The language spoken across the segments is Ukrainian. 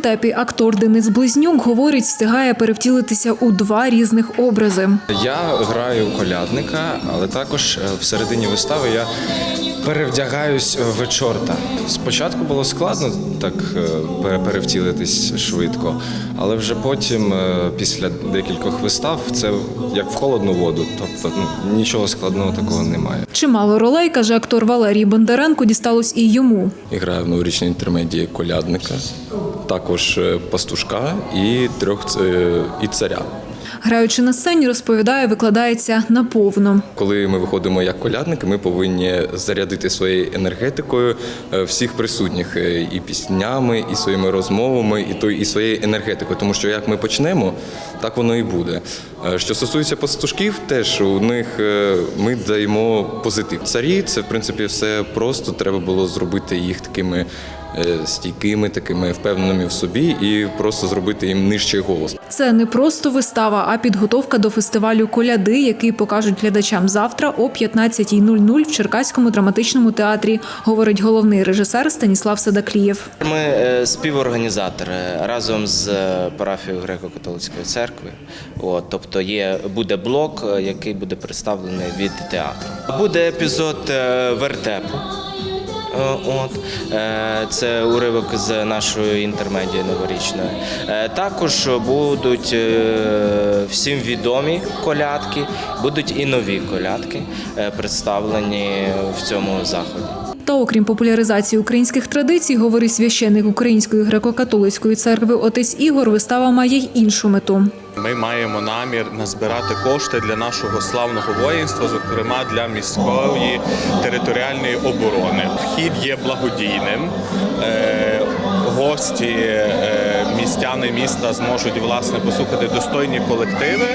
балети актор Денис Близнюк говорить, встигає перевтілитися у два різних образи. Я граю колядника, але також е, всередині вистави я перевдягаюсь в чорта. Спочатку було складно так е, перевтілитись швидко, але вже потім, е, після декількох вистав, це як в холодну воду. Тобто ну, нічого складного такого немає. Чимало ролей, каже актор Валерій Бондаренко, дісталось і йому. І граю в новорічній інтермедії колядника, також е, пастушка і трьох і царя. Граючи на сцені, розповідає, викладається наповно. Коли ми виходимо як колядники, ми повинні зарядити своєю енергетикою е, всіх присутніх е, і піснями, і своїми розмовами, і то і своєю енергетикою. Тому що як ми почнемо, так воно і буде. Що стосується пастушків, теж у них ми даємо позитив. Царі це в принципі все просто. Треба було зробити їх такими. Е, Стійкими, такими впевненими в собі, і просто зробити їм нижчий голос. Це не просто вистава, а підготовка до фестивалю коляди, який покажуть глядачам завтра о 15.00 в Черкаському драматичному театрі, говорить головний режисер Станіслав Садаклієв. Ми е, співорганізатори разом з е, парафією греко-католицької церкви. От, тобто є буде блок, е, який буде представлений від театру. Буде епізод е, вертепу. Е, От е, це уривок з нашої інтермедії новорічної. Е, Також будуть всім відомі колядки, будуть і нові колядки представлені в цьому заході. Та окрім популяризації українських традицій, говорить священник Української греко-католицької церкви отець Ігор. Вистава має й іншу мету. Ми маємо намір назбирати кошти для нашого славного воїнства, зокрема для міської територіальної оборони. Вхід є благодійним. Гості, е, містяни міста зможуть власне послухати достойні колективи.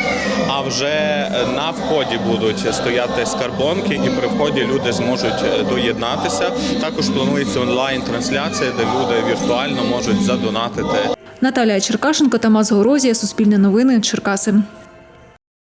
А вже на вході будуть стояти скарбонки, і при вході люди зможуть е, доєднатися. Також планується онлайн-трансляція, де люди віртуально можуть задонатити Наталія Черкашенко, Тамас Горозія, Суспільне новини, Черкаси.